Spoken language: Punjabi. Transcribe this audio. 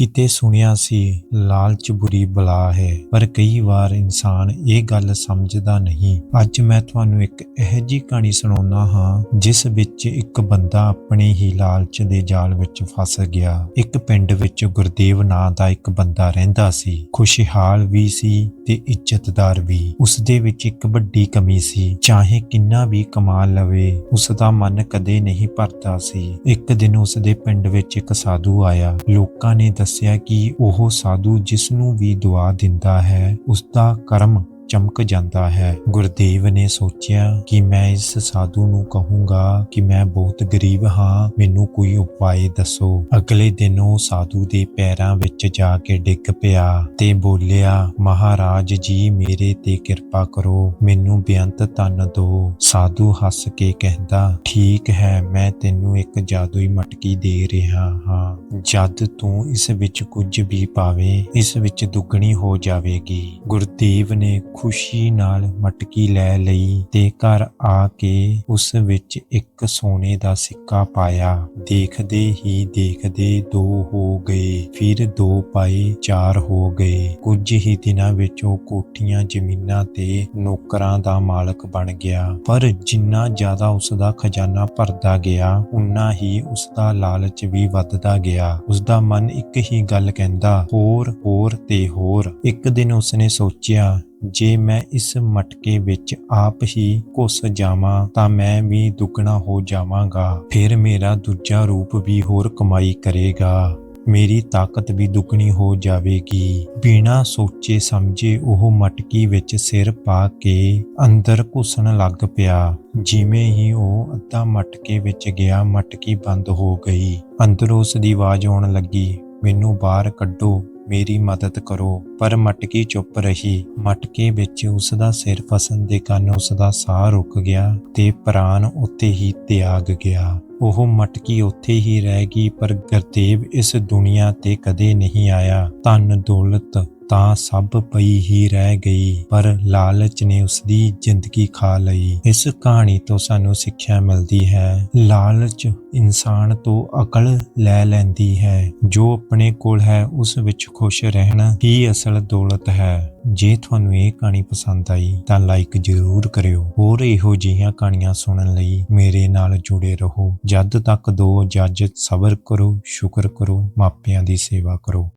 ਕਿਤੇ ਸੁਣਿਆ ਸੀ, ਲਾਲਚ ਬੁਰੀ ਬਲਾ ਹੈ, ਪਰ ਕਈ ਵਾਰ ਇਨਸਾਨ ਇਹ ਗੱਲ ਸਮਝਦਾ ਨਹੀਂ। ਅੱਜ ਮੈਂ ਤੁਹਾਨੂੰ ਇੱਕ ਇਹੋ ਜਿਹੀ ਕਹਾਣੀ ਸੁਣਾਉਣਾ ਹਾਂ, ਜਿਸ ਵਿੱਚ ਇੱਕ ਬੰਦਾ ਆਪਣੇ ਹੀ ਲਾਲਚ ਦੇ ਜਾਲ ਵਿੱਚ ਫਸ ਗਿਆ। ਇੱਕ ਪਿੰਡ ਵਿੱਚ ਗੁਰਦੇਵ ਨਾਂ ਦਾ ਇੱਕ ਬੰਦਾ ਰਹਿੰਦਾ ਸੀ, ਖੁਸ਼ਹਾਲ ਵੀ ਸੀ ਤੇ ਇੱਜ਼ਤਦਾਰ ਵੀ। ਉਸ ਦੇ ਵਿੱਚ ਇੱਕ ਵੱਡੀ ਕਮੀ ਸੀ, ਚਾਹੇ ਕਿੰਨਾ ਵੀ ਕਮਾ ਲਵੇ ਉਸ ਦਾ ਮਨ ਕਦੇ ਨਹੀਂ ਭਰਦਾ ਸੀ। ਇੱਕ ਦਿਨ ਉਸ ਦੇ ਪਿੰਡ ਵਿੱਚ ਇੱਕ ਸਾਧੂ ਆਇਆ, ਲੋਕਾਂ ਨੇ ਦੱਸ ਦੱਸਿਆ ਕਿ ਉਹ ਸਾਧੂ ਜਿਸ ਨੂੰ ਵੀ ਦੁਆ ਦਿੰਦਾ ਹੈ ਉਸ ਦਾ ਕਰਮ ਚਮਕ ਜਾਂਦਾ ਹੈ। ਗੁਰਦੇਵ ਨੇ ਸੋਚਿਆ ਕਿ ਮੈਂ ਇਸ ਸਾਧੂ ਨੂੰ ਕਹੂੰਗਾ ਕਿ ਮੈਂ ਬਹੁਤ ਗਰੀਬ ਹਾਂ, ਮੈਨੂੰ ਕੋਈ ਉਪਾਅ ਦੱਸੋ। ਅਗਲੇ ਦਿਨ ਉਹ ਸਾਧੂ ਦੇ ਪੈਰਾਂ ਵਿੱਚ ਜਾ ਕੇ ਡਿੱਗ ਪਿਆ ਤੇ ਬੋਲਿਆ, ਮਹਾਰਾਜ ਜੀ, ਮੇਰੇ ਤੇ ਕਿਰਪਾ ਕਰੋ, ਮੈਨੂੰ ਬੇਅੰਤ ਧਨ ਦਿਓ ਸਾਧੂ ਹੱਸ ਕੇ ਕਹਿੰਦਾ, ਠੀਕ ਹੈ, ਮੈਂ ਤੈਨੂੰ ਇੱਕ ਜਾਦੂਈ ਮਟਕੀ ਦੇ ਰਿਹਾ ਹਾਂ। ਜਦ ਤੂੰ ਇਸ ਵਿੱਚ ਕੁਝ ਵੀ ਪਾਵੇਂ, ਇਸ ਵਿੱਚ ਦੁੱਗਣੀ ਹੋ ਜਾਵੇਗੀ। ਗੁਰਦੇਵ ਨੇ ਖੁਸ਼ੀ ਨਾਲ ਮਟਕੀ ਲੈ ਲਈ ਤੇ ਘਰ ਆ ਕੇ ਉਸ ਵਿੱਚ ਇੱਕ ਸੋਨੇ ਦਾ ਸਿੱਕਾ ਪਾਇਆ। ਦੇਖਦੇ ਹੀ ਦੇਖਦੇ ਦੋ ਹੋ ਗਏ, ਫਿਰ ਦੋ ਪਾਏ ਚਾਰ ਹੋ ਗਏ। ਕੁਝ ਹੀ ਦਿਨਾਂ ਵਿੱਚ ਉਹ ਕੋਠੀਆਂ ਜ਼ਮੀਨਾਂ ਤੇ ਨੌਕਰਾਂ ਦਾ ਮਾਲਕ ਬਣ ਗਿਆ। ਪਰ ਜਿੰਨਾ ਜ਼ਿਆਦਾ ਉਸ ਦਾ ਖਜ਼ਾਨਾ ਭਰਦਾ ਗਿਆ ਉਨਾ ਹੀ ਉਸ ਦਾ ਲਾਲਚ ਵੀ ਵੱਧਦਾ ਗਿਆ। ਉਸ ਦਾ ਮਨ ਇੱਕ ਹੀ ਗੱਲ ਕਹਿੰਦਾ, ਹੋਰ ਹੋਰ ਤੇ ਹੋਰ। ਇੱਕ ਦਿਨ ਉਸਨੇ ਸੋਚਿਆ ਜੇ ਮੈਂ ਇਸ ਮਟਕੇ ਵਿੱਚ ਆਪ ਹੀ ਘੁਸ ਜਾਵਾਂ ਤਾਂ ਮੈਂ ਵੀ ਦੁੱਗਣਾ ਹੋ ਜਾਵਾਂਗਾ, ਫਿਰ ਮੇਰਾ ਦੂਜਾ ਰੂਪ ਵੀ ਹੋਰ ਕਮਾਈ ਕਰੇਗਾ। ਮੇਰੀ ਤਾਕਤ ਵੀ ਦੁੱਗਣੀ ਹੋ ਜਾਵੇਗੀ। ਬਿਨਾਂ ਸੋਚੇ ਸਮਝੇ ਉਹ ਮਟਕੀ ਵਿੱਚ ਸਿਰ ਪਾ ਕੇ ਅੰਦਰ ਘੁਸਣ ਲੱਗ ਪਿਆ। ਜਿਵੇਂ ਹੀ ਉਹ ਅੱਧਾ ਮਟਕੇ ਵਿੱਚ ਗਿਆ, ਮਟਕੀ ਬੰਦ ਹੋ ਗਈ। ਅੰਦਰੋਂ ਉਸ ਦੀ ਆਵਾਜ਼ ਆਉਣ ਲੱਗੀ, ਮੈਨੂੰ ਬਾਹਰ ਕੱਢੋ। ਮੇਰੀ ਮਦਦ ਕਰੋ। ਪਰ ਮਟਕੀ ਚੁੱਪ ਰਹੀ। ਮਟਕੇ ਵਿੱਚ ਉਸ ਦਾ ਸਿਰ ਫਸਣ ਦੇ ਕਾਰਨ ਉਸ ਦਾ ਸਾਹ ਰੁਕ ਗਿਆ ਤੇ ਪ੍ਰਾਣ ਉੱਥੇ ਹੀ ਤਿਆਗ ਗਿਆ। ਉਹ ਮਟਕੀ ਉੱਥੇ ਹੀ ਰਹਿ ਗਈ, ਪਰ ਗੁਰਦੇਵ ਇਸ ਦੁਨੀਆ ਤੇ ਕਦੇ ਨਹੀਂ ਆਇਆ। ਧਨ ਦੌਲਤ ਤਾਂ ਸਭ ਪਈ ਹੀ ਰਹਿ ਗਈ, ਪਰ ਲਾਲਚ ਨੇ ਉਸ ਦੀ ਜ਼ਿੰਦਗੀ ਖਾ ਲਈ। ਇਸ ਕਹਾਣੀ ਤੋਂ ਸਾਨੂੰ ਸਿੱਖਿਆ ਮਿਲਦੀ ਹੈ। ਲਾਲਚ ਇਨਸਾਨ ਤੋਂ ਅਕਲ ਲੈ ਲੈਂਦੀ ਹੈ। ਜੋ ਆਪਣੇ ਕੋਲ ਹੈ, ਉਸ ਵਿੱਚ ਖੁਸ਼ ਰਹਿਣਾ ਹੀ ਅਸਲ ਦੌਲਤ ਹੈ। ਜੇ ਤੁਹਾਨੂੰ ਇਹ ਕਹਾਣੀ ਪਸੰਦ ਆਈ, ਤਾਂ ਲਾਈਕ ਜ਼ਰੂਰ ਕਰਿਓ। ਹੋਰ ਇਹੋ ਜਿਹੀਆਂ ਕਹਾਣੀਆਂ ਸੁਣਨ ਲਈ ਮੇਰੇ ਨਾਲ ਜੁੜੇ ਰਹੋ। ਜਦ ਤੱਕ ਦੋ ਇਜਾਜ਼ਤ ਸਬਰ ਕਰੋ, ਸ਼ੁਕਰ ਕਰੋ, ਮਾਪਿਆਂ ਦੀ ਸੇਵਾ ਕਰੋ।